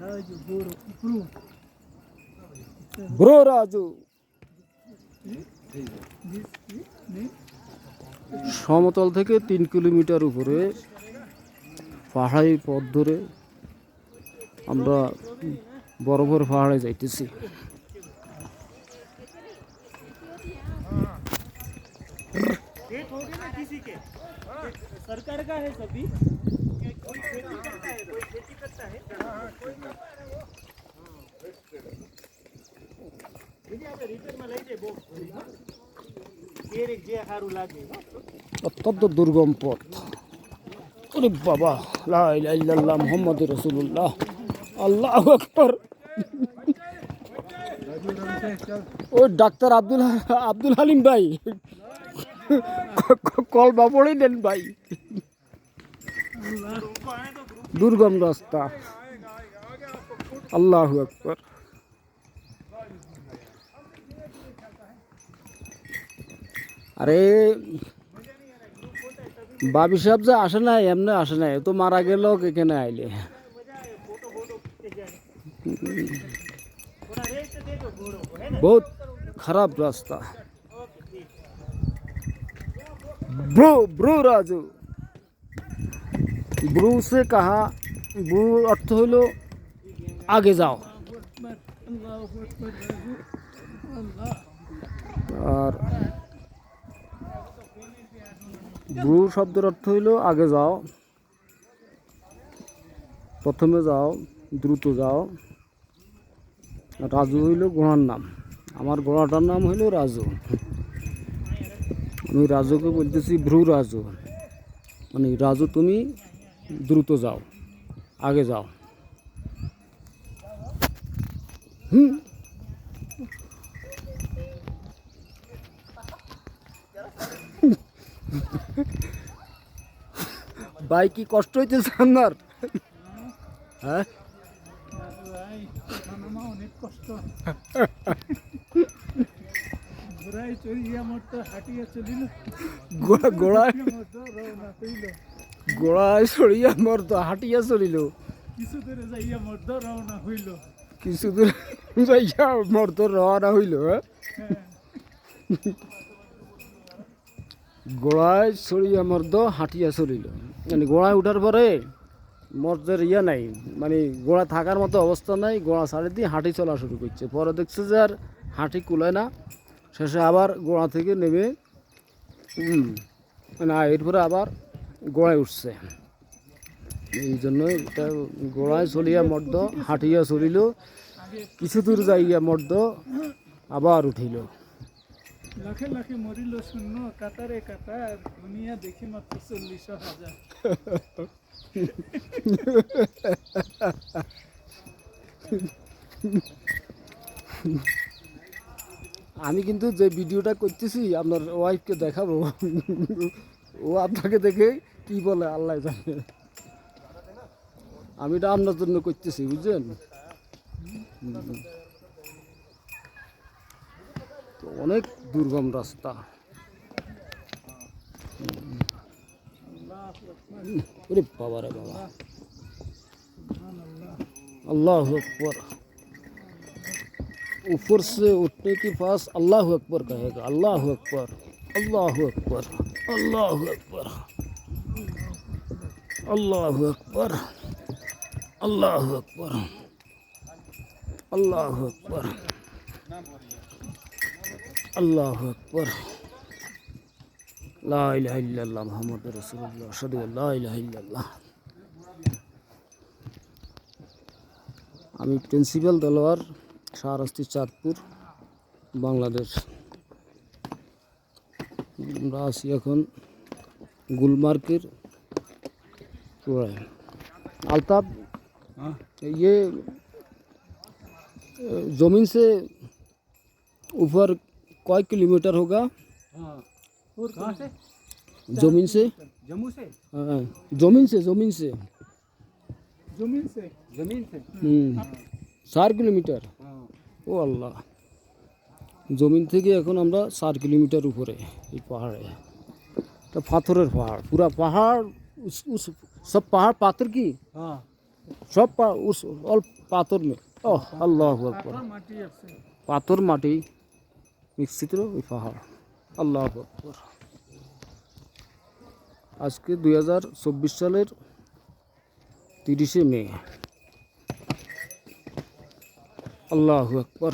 Rádio Buru Bru. Bro Raju This this this. সমতল থেকে তিন কিলোমিটার উপরে পাহাড়ি পথ ধরে আমরা বরফের পাহাড়ে যাইতেছি खेत हो गए ना किसी के सरकार का है सभी অত্যন্ত দুর্গম পথ। ওরে বাবা, লা ইলাহা ইল্লাল্লাহ মুহাম্মদ রসুল্লাহ আল্লাহ আকবর। ওই ডাক্তার আব্দুল আব্দুল হালিম ভাই। কল বাপড়ে দেন ভাই। দুর্গম রাস্তা। আল্লাহ আকবর আরে বাবি সাহেব যে আসে নাই এমনি আসে নাই ও তো মারা গেল এখানে আইলে थोड़ा रेस्ट दे दो घोड़ों को है ना बहुत खराब रास्ता ब्रो ब्रो राजू ब्रू से कहा ब्रू अर्थ হলো আগে যাও। আর ব্রু শব্দের অর্থ হইল আগে যাও। প্রথমে যাও, দ্রুত যাও। রাজু হইল ঘোড়ার নাম। আমার ঘোড়াটার নাম হইল রাজু। আমি রাজুকে বলতেছি ভ্রু রাজু। মানে রাজু তুমি দ্রুত যাও, আগে যাও। ভাই, কি কষ্ট হইতেছে আপনার? হ্যাঁ? অনেক কষ্ট ঘোড়ায় চড়িয়া মোট হাঁটিয়া চলিল। গোড়ায় মতো গোড়ায় চলিল কিছু দূরে যাইয়া মধ্য রওনা হইল। কিছু দূর যাইয়া মর তো রওনা হইল হ্যাঁ? গোড়ায় সরিয়া মর্দ হাঁটিয়া চলিল। মানে গোড়ায় উঠার পরে মর্দের ইয়া নাই মানে গোড়া থাকার মতো অবস্থা নাই, গোড়া ছাড়ে দিয়ে হাঁটি চলা শুরু করছে। পরে দেখছে যে আর হাঁটি কুলায় না, শেষে আবার গোড়া থেকে নেমে না এরপরে আবার গোড়ায় উঠছে। এই জন্য এটা গোড়ায় চলিয়া মর্দ হাঁটিয়া চলিল কিছু দূর যাইয়া মর্দ আবার উঠিল। লাখে লাখে মরিল শূন্য কাতারে কাতার দুনিয়া দেখি মাত্র চল্লিশ হাজার। আমি কিন্তু যে ভিডিওটা করতেছি আপনার ওয়াইফকে দেখাবো। ও আপনাকে দেখে কি বলে আল্লাহ জানে। আমি এটা আপনার জন্য করতেছি বুঝছেন হুম। তো অনেক দুর্গম রাস্তা হুম। ওরে বাবা রে বাবা अल्लाह अकबर ऊपर से उठने के पास अल्लाह अकबर कहेगा अल्लाह अकबर अल्लाह अकबर अल्लाह अकबर अल्लाह अकबर আল্লাহ আকবর। আল্লাহ আকবর। আল্লাহ আকবর। লাহ মোহাম্মদ রসুল্লাহ সদু আল্লাহ আমি প্রিন্সিপাল দলওয়ার শাহরাস্তি চাঁদপুর, বাংলাদেশ। আমরা আছি এখন গুলমার্কের আলতাফ अल्ताफ ये अ, जमीन से ऊपर कई किलोमीटर होगा कहाँ से जमीन से जम्मू से हाँ, जमीन से जमीन से जमीन से जमीन से হুম চার কিলোমিটার ও আল্লাহ জমিন থেকে এখন আমরা চার কিলোমিটার উপরে এই পাহাড়ে এটা পাথরের পাহাড় পুরা পাহাড় উস, উস, সব পাহাড় পাথর কি हाँ সব অল্প পাথর ও আল্লাহ আকবর। পাথর মাটি মিশ্রিত ওই পাহাড়। আল্লাহ আকবর। আজকে দুই হাজার চব্বিশ সালের তিরিশে মে। আল্লাহ আকবর।